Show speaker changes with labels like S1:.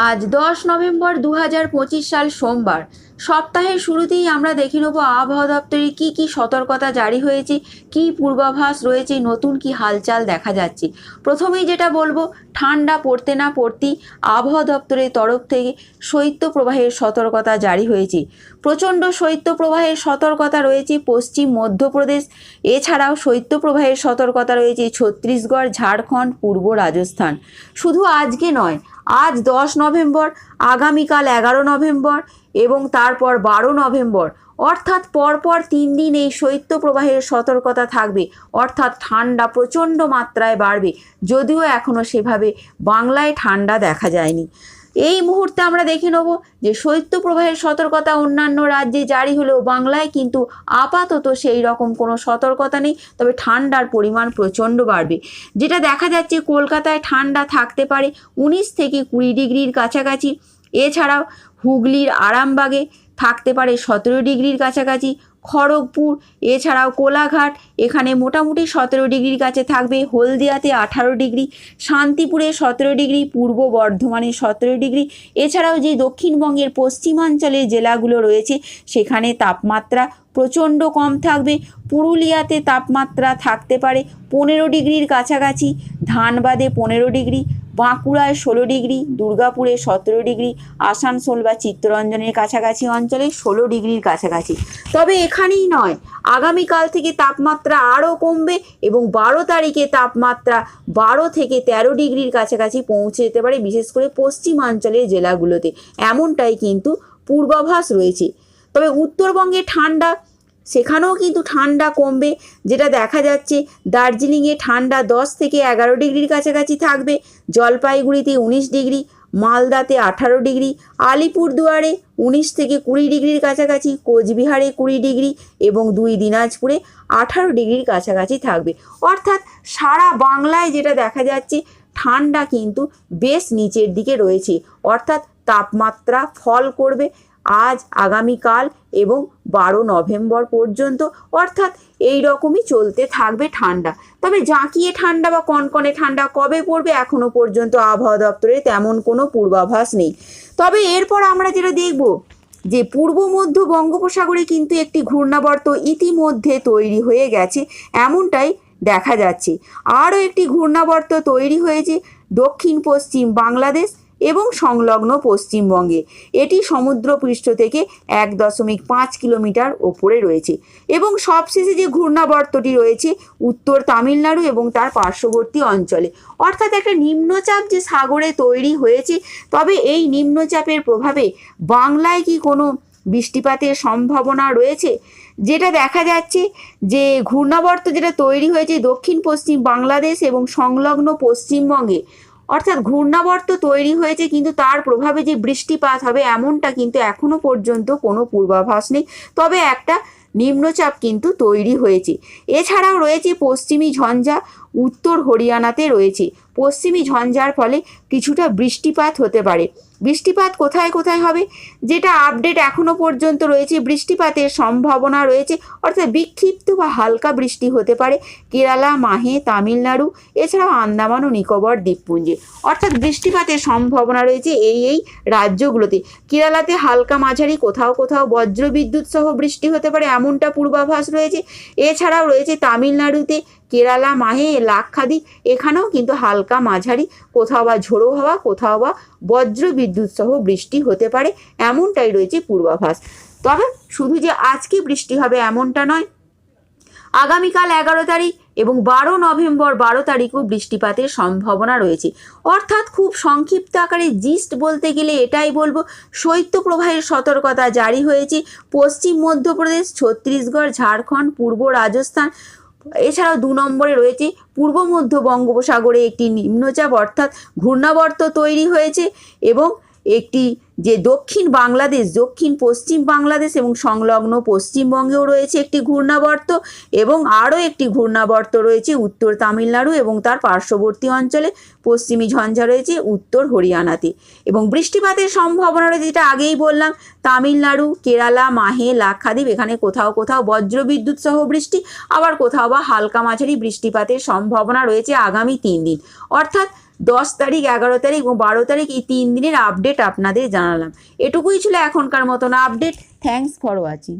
S1: আজ দশ নভেম্বর দু হাজার পঁচিশ সাল সোমবার। সপ্তাহের শুরুতেই আমরা দেখে নেব আবহাওয়া দপ্তরে কি কি সতর্কতা জারি হয়েছে, কি পূর্বাভাস রয়েছে, নতুন কি হালচাল দেখা যাচ্ছে। প্রথমেই যেটা বলব, ঠান্ডা পড়তে না পড়তেই আবহাওয়া দপ্তরের তরফ থেকে শৈত্যপ্রবাহের সতর্কতা জারি হয়েছে। প্রচণ্ড শৈত্যপ্রবাহের সতর্কতা রয়েছে পশ্চিম মধ্যপ্রদেশ, এছাড়াও শৈত্যপ্রবাহের সতর্কতা রয়েছে ছত্তিশগড়, ঝাড়খণ্ড, পূর্ব রাজস্থান। শুধু আজকে নয় আজ দশ নভেম্বর, আগামীকাল এগারো নভেম্বর এবং তারপর বারো নভেম্বর। অর্থাৎ পরপর তিন দিন এই শৈত্য প্রবাহের সতর্কতা থাকবে। অর্থাৎ ঠান্ডা প্রচণ্ড মাত্রায় বাড়বে। যদিও এখনও সেভাবে বাংলায় ঠান্ডা দেখা যায়নি। এই মুহূর্তে আমরা দেখে নেব যে শৈত্য প্রবাহের সতর্কতা অন্যান্য রাজ্যে জারি হলেও বাংলায় কিন্তু আপাতত সেই রকম কোনো সতর্কতা নেই। তবে ঠান্ডার পরিমাণ প্রচণ্ড বাড়বে। যেটা দেখা যাচ্ছে কলকাতায় ঠান্ডা থাকতে পারে উনিশ থেকে কুড়ি ডিগ্রির কাছাকাছি। এছাড়াও হুগলির আরামবাগে থাকতে পারে সতেরো ডিগ্রির কাছাকাছি। খড়গপুর, এছাড়াও কোলাঘাট, এখানে মোটামুটি সতেরো ডিগ্রির কাছে থাকবে। হলদিয়াতে আঠারো ডিগ্রি, শান্তিপুরে সতেরো ডিগ্রি, পূর্ব বর্ধমানে সতেরো ডিগ্রি। এছাড়াও যে দক্ষিণবঙ্গের পশ্চিমাঞ্চলের জেলাগুলো রয়েছে, সেখানে তাপমাত্রা প্রচণ্ড কম থাকবে। পুরুলিয়াতে তাপমাত্রা থাকতে পারে পনেরো ডিগ্রির কাছাকাছি, ধানবাদে পনেরো ডিগ্রি বাঁকুড়ায় ষোলো ডিগ্রি, দুর্গাপুরে সতেরো ডিগ্রি, আসানসোল বা চিত্তরঞ্জনের কাছাকাছি অঞ্চলে ষোলো ডিগ্রির কাছাকাছি। তবে এখানেই নয়, আগামীকাল থেকে তাপমাত্রা আরও কমবে এবং বারো তারিখে তাপমাত্রা বারো থেকে তেরো ডিগ্রির কাছাকাছি পৌঁছে যেতে পারে, বিশেষ করে পশ্চিমাঞ্চলের জেলাগুলোতে। এমনটাই কিন্তু পূর্বাভাস রয়েছে। তবে উত্তরবঙ্গে ঠান্ডা সেখানেও কিন্তু ঠান্ডা কমবে, যেটা দেখা যাচ্ছে দার্জিলিংয়ে ঠান্ডা দশ থেকে এগারো ডিগ্রির কাছাকাছি থাকবে, জলপাইগুড়িতে উনিশ ডিগ্রি, মালদাতে আঠারো ডিগ্রি, আলিপুরদুয়ারে উনিশ থেকে কুড়ি ডিগ্রির কাছাকাছি, কোচবিহারে কুড়ি ডিগ্রি এবং দুই দিনাজপুরে আঠারো ডিগ্রির কাছাকাছি থাকবে। অর্থাৎ সারা বাংলায় যেটা দেখা যাচ্ছে, ঠান্ডা কিন্তু বেশ নিচের দিকে রয়েছে। অর্থাৎ তাপমাত্রা ফল করবে আজ আগামীকাল এবং বারো নভেম্বর পর্যন্ত, অর্থাৎ এই রকমই চলতে থাকবে ঠান্ডা। তবে জাঁকিয়ে ঠান্ডা বা কনকনে ঠান্ডা কবে পড়বে এখনও পর্যন্ত আবহাওয়া দপ্তরে তেমন কোনো পূর্বাভাস নেই। তবে এরপর আমরা যেটা দেখব, যে পূর্ব, মধ্য বঙ্গোপসাগরে কিন্তু একটি ঘূর্ণাবর্ত ইতিমধ্যে তৈরি হয়ে গেছে, এমনটাই দেখা যাচ্ছে। আরও একটি ঘূর্ণাবর্ত তৈরি হয়েছে দক্ষিণ পশ্চিম বাংলাদেশ এবং সংলগ্ন পশ্চিমবঙ্গে। এটি সমুদ্রপৃষ্ঠ থেকে এক দশমিক পাঁচ কিলোমিটার ওপরে রয়েছে এবং সবশেষে যে ঘূর্ণাবর্তটি রয়েছে উত্তর তামিলনাড়ু এবং তার পার্শ্ববর্তী অঞ্চলে। অর্থাৎ একটা নিম্নচাপ যে সাগরে তৈরি হয়েছে, তবে এই নিম্নচাপের প্রভাবে বাংলায় কি কোনো বৃষ্টিপাতের সম্ভাবনা রয়েছে? যেটা দেখা যাচ্ছে যে ঘূর্ণাবর্ত যেটা তৈরি হয়েছে দক্ষিণ পশ্চিম বাংলাদেশ এবং সংলগ্ন পশ্চিমবঙ্গে অর্থাৎ ঘূর্ণাবর্ত তৈরি হয়েছে, কিন্তু তার প্রভাবে যে বৃষ্টিপাত হবে এমনটা কিন্তু এখনও পর্যন্ত কোনো পূর্বাভাস নেই। তবে একটা নিম্নচাপ কিন্তু তৈরি হয়েছে। এছাড়াও রয়েছে পশ্চিমী ঝঞ্ঝা, উত্তর হরিয়ানাতে রয়েছে। পশ্চিমী ঝঞ্ঝার ফলে কিছুটা বৃষ্টিপাত হতে পারে। বৃষ্টিপাত কোথায় কোথায় হবে? যেটা আপডেট এখনও পর্যন্ত রয়েছে, বৃষ্টিপাতের সম্ভাবনা রয়েছে, অর্থাৎ বিক্ষিপ্ত বা হালকা বৃষ্টি হতে পারে। কেরালা, মাহে, তামিলনাড়ু, এছাড়াও আন্দামান ও নিকোবর দ্বীপপুঞ্জে। অর্থাৎ বৃষ্টিপাতের সম্ভাবনা রয়েছে এই এই রাজ্যগুলোতে। কেরালাতে হালকা মাঝারি, কোথাও কোথাও বজ্র বিদ্যুৎ সহ বৃষ্টি হতে পারে, এমনটা পূর্বাভাস রয়েছে। এছাড়াও রয়েছে তামিলনাড়ুতে কেরালা, মাহে লাক্ষাদি এখানেও কিন্তু হালকা মাঝারি, কোথাও বা ঝোড়ো হাওয়া, কোথাও বা বজ্র বিদ্যুৎ সহ বৃষ্টি হতে পারে, এমনটাই রয়েছে পূর্বাভাস। তবে শুধু যে আজকে বৃষ্টি হবে এমনটা নয়, আগামীকাল এগারো তারিখ এবং বারো নভেম্বর বারো তারিখও বৃষ্টিপাতের সম্ভাবনা রয়েছে। অর্থাৎ খুব সংক্ষিপ্ত আকারে জিস্ট বলতে গেলে এটাই বলব, শৈত্যপ্রবাহের সতর্কতা জারি হয়েছে, পশ্চিম মধ্যপ্রদেশ, ছত্তিশগড়, ঝাড়খণ্ড, পূর্ব রাজস্থান এছাড়াও দু নম্বরে রয়েছে পূর্ব মধ্য বঙ্গোপসাগরে একটি নিম্নচাপ অর্থাৎ ঘূর্ণাবর্ত তৈরি হয়েছে এবং একটি যে দক্ষিণ বাংলাদেশ, দক্ষিণ পশ্চিম বাংলাদেশ এবং সংলগ্ন পশ্চিমবঙ্গেও রয়েছে একটি ঘূর্ণাবর্ত এবং আরও একটি ঘূর্ণাবর্ত রয়েছে উত্তর তামিলনাড়ু এবং তার পার্শ্ববর্তী অঞ্চলে পশ্চিমী ঝঞ্ঝা রয়েছে উত্তর হরিয়ানাতে। এবং বৃষ্টিপাতের সম্ভাবনা রয়েছে, যেটা আগেই বললাম, তামিলনাড়ু, কেরালা, মাহে, লাক্ষাদ্বীপ, এখানে কোথাও কোথাও বজ্রবিদ্যুৎ সহ বৃষ্টি, আবার কোথাও বা হালকা মাঝারি বৃষ্টিপাতের সম্ভাবনা রয়েছে আগামী তিন দিন। অর্থাৎ দশ তারিখ, এগারো তারিখ এবং বারো তারিখ এই তিন দিনের আপডেট আপনাদের জানালাম। এটুকুই ছিল এখনকার মতন আপডেট থ্যাংকস ফর ওয়াচিং